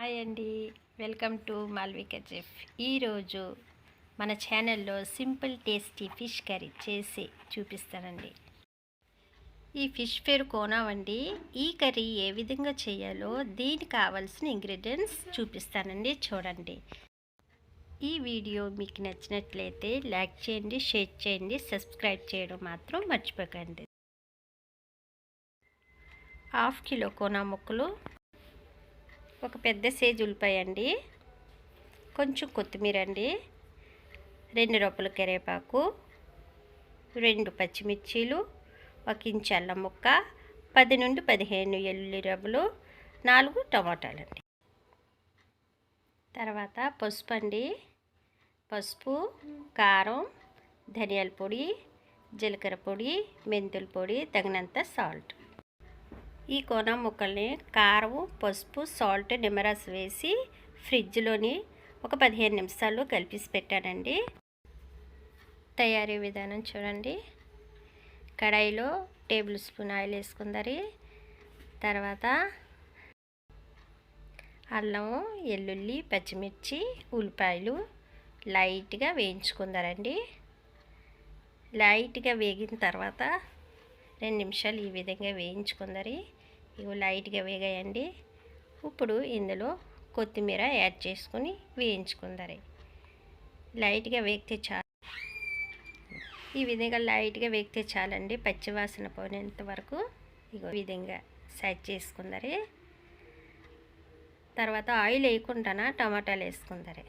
Hi అండి. Welcome to Malvika chef. ఈరోజు మన ఛానల్లో సింపుల్ టేస్టీ ఫిష్ కర్రీ చేసి చూపిస్తానండి. ఈ ఫిష్ పేరు కోనావండి ఈ కర్రీ ఏ విధంగా చేయాలో దీనికి కావాల్సిన ఇంగ్రీడియంట్స్ చూపిస్తానండి. చూడండి. ఈ వీడియో మీకు నచ్చినట్లయితే లైక్ చేయండి షేర్ చేయండి సబ్స్క్రైబ్ చేయడం మాత్రం మర్చిపోకండి. హాఫ్ కిలో కోనా ముక్కలు ఒక పెద్ద సేజ్ ఉల్లిపాయ అండి కొంచెం కొత్తిమీర అండి రెండు రొప్పల కరివేపాకు. రెండు పచ్చిమిర్చీలు. ఒక ఇంచు అల్లం ముక్క. పది నుండి పదిహేను ఎల్లుల్లి రవ్వలు నాలుగు టమాటాలు అండి తర్వాత పసుపు అండి. పసుపు కారం ధనియాల పొడి జీలకర్ర పొడి మెంతుల పొడి తగినంత సాల్ట్. ఈ కోన ముక్కల్ని కారం పసుపు సాల్ట్ నిమ్మరస్ వేసి ఫ్రిడ్జ్లోని ఒక పదిహేను నిమిషాలు కలిపేసి పెట్టానండి. తయారీ విధానం చూడండి. కడాయిలో టేబుల్ స్పూన్ ఆయిల్ వేసుకుందరి తర్వాత అల్లం ఎల్లుల్లి పచ్చిమిర్చి ఉల్లిపాయలు లైట్గా వేయించుకుందరండి లైట్గా వేగిన తర్వాత రెండు నిమిషాలు ఈ విధంగా వేయించుకుందరి ఇవి లైట్గా వేగాయండి. ఇప్పుడు ఇందులో కొత్తిమీర యాడ్ చేసుకుని వేయించుకుందరి లైట్గా వేగితే చాలు. ఈ విధంగా లైట్గా వేగితే చాలండి. పచ్చివాసన పోయినంత వరకు ఇగో విధంగా సెట్ చేసుకుందరి తర్వాత ఆయిల్ వేయకుండా టమాటాలు వేసుకుందరి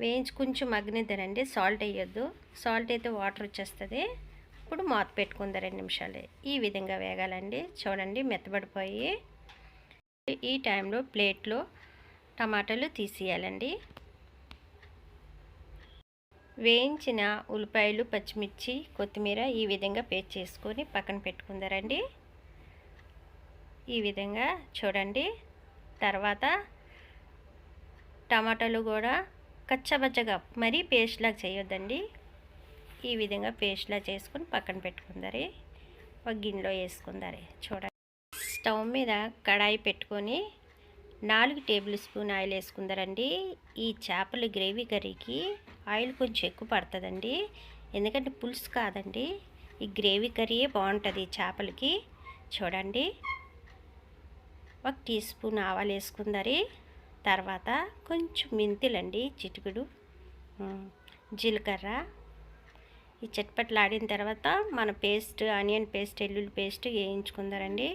వేయించి కొంచెం మగ్గనిద్దరండి సాల్ట్ వేయొద్దు. సాల్ట్ అయితే వాటర్ వచ్చేస్తుంది. ఇప్పుడు మూత పెట్టుకుందా రెండు నిమిషాలు. ఈ విధంగా వేగాలండి. చూడండి మెత్తబడిపోయి ఈ టైంలో ప్లేట్లో టమాటాలు తీసేయాలండి. వేయించిన ఉల్లిపాయలు పచ్చిమిర్చి కొత్తిమీర ఈ విధంగా పేస్ట్ చేసుకొని పక్కన పెట్టుకుందరండి ఈ విధంగా చూడండి. తర్వాత టమాటాలు కూడా కచ్చబచ్చగా మరీ పేస్ట్లాగా చేయొద్దండి. ఈ విధంగా పేస్ట్లా చేసుకుని పక్కన పెట్టుకుందరి. ఒక గిన్నెలో వేసుకుందరి. చూడండి. స్టవ్ మీద కడాయి పెట్టుకొని నాలుగు టేబుల్ స్పూన్ ఆయిల్ వేసుకుందరండి. ఈ చేపల గ్రేవీ కర్రీకి ఆయిల్ కొంచెం ఎక్కువ పడుతుందండి. ఎందుకంటే పులుసు కాదండి. ఈ గ్రేవీ కర్రీయే బాగుంటుంది చేపలకి. చూడండి. ఒక టీ స్పూన్ ఆవాలు వేసుకుందరి. తర్వాత కొంచెం మెంతులండి చిటుకుడు జీలకర్ర ఈ చట్పట్లాడిన తర్వాత మన పేస్ట్ ఆనియన్ పేస్ట్ ఎల్లుల్లి పేస్ట్ వేయించుకుందారండి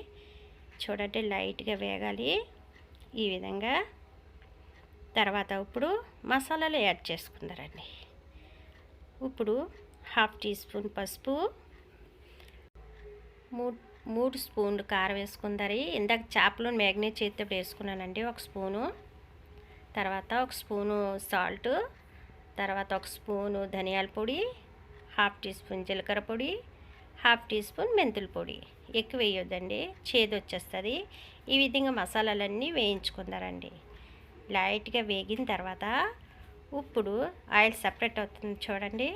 చూడండి లైట్గా వేగాలి. ఈ విధంగా. తర్వాత ఇప్పుడు మసాలాలు యాడ్ చేసుకుందారండి ఇప్పుడు హాఫ్ టీ స్పూన్ పసుపు మూడు మూడు స్పూన్లు కారం వేసుకుందరి. ఇందాక చేపలు మ్యాగ్నేట్ చేస్తే వేసుకున్నానండి ఒక స్పూను. తర్వాత ఒక స్పూను సాల్ట్ తర్వాత ఒక స్పూను ధనియాల పొడి హాఫ్ టీ స్పూన్ జీలకర్ర పొడి హాఫ్ టీ స్పూన్ మెంతుల పొడి. ఎక్కువ వేయొద్దండి చేదు వచ్చేస్తుంది ఈ విధంగా మసాలాలన్నీ వేయించుకుందారండి. లైట్గా వేగిన తర్వాత ఇప్పుడు ఆయిల్ సపరేట్ అవుతుంది చూడండి.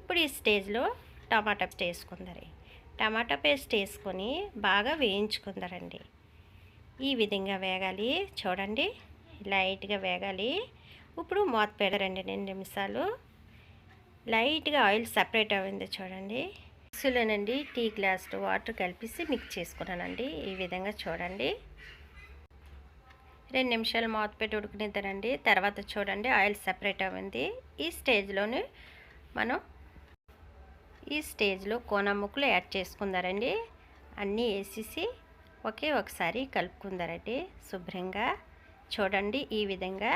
ఇప్పుడు ఈ స్టేజ్లో టమాటా పేస్ట్ వేసుకుందరి. టమాటా పేస్ట్ వేసుకొని బాగా వేయించుకుందరండి. ఈ విధంగా వేగాలి చూడండి. లైట్గా వేగాలి. ఇప్పుడు మూత పెడరండి రెండు నిమిషాలు. లైట్గా ఆయిల్ సపరేట్ అయింది చూడండి. మిక్సీలోనండి టీ గ్లాస్ వాటర్ కలిపేసి మిక్స్ చేసుకున్నానండి. ఈ విధంగా చూడండి. రెండు నిమిషాలు మూత పెట్టి ఉడికినిద్దానండి. తర్వాత చూడండి ఆయిల్ సపరేట్ అయింది. ఈ స్టేజ్లోనే మనం ఈ స్టేజ్లో కోన ముక్కలు యాడ్ చేసుకుందారండి. అన్నీ వేసేసి ఒకే ఒకసారి కలుపుకుందారండి శుభ్రంగా. చూడండి ఈ విధంగా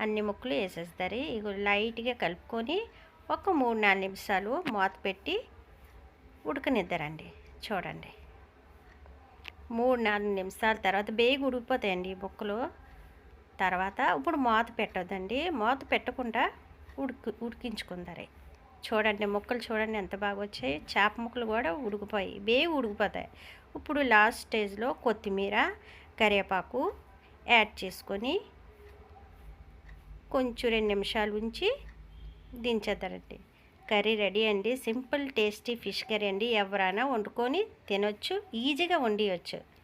అన్ని ముక్కలు వేసేస్తారు. ఇవి లైట్గా కలుపుకొని ఒక మూడు నాలుగు నిమిషాలు మూత పెట్టి ఉడకనిద్దరండి చూడండి. మూడు నాలుగు నిమిషాల తర్వాత బేగి ఉడికిపోతాయండి ఈ ముక్కలు తర్వాత ఇప్పుడు మూత పెట్టొద్దండి. మూత పెట్టకుండా ఉడికి ఉడికించుకుందరి. చూడండి ముక్కలు చూడండి ఎంత బాగా వచ్చాయి. చేప ముక్కలు కూడా ఉడికిపోయి బేగి ఉడికిపోతాయి. ఇప్పుడు లాస్ట్ స్టేజ్లో కొత్తిమీర కరివేపాకు యాడ్ చేసుకొని కొంచెం రెండు నిమిషాలు ఉంచి దించేద్దారండి. కర్రీ రెడీ అండి. సింపుల్ టేస్టీ ఫిష్ కర్రీ అండి. ఎవరైనా వండుకొని తినొచ్చు. ఈజీగా వండియచ్చు.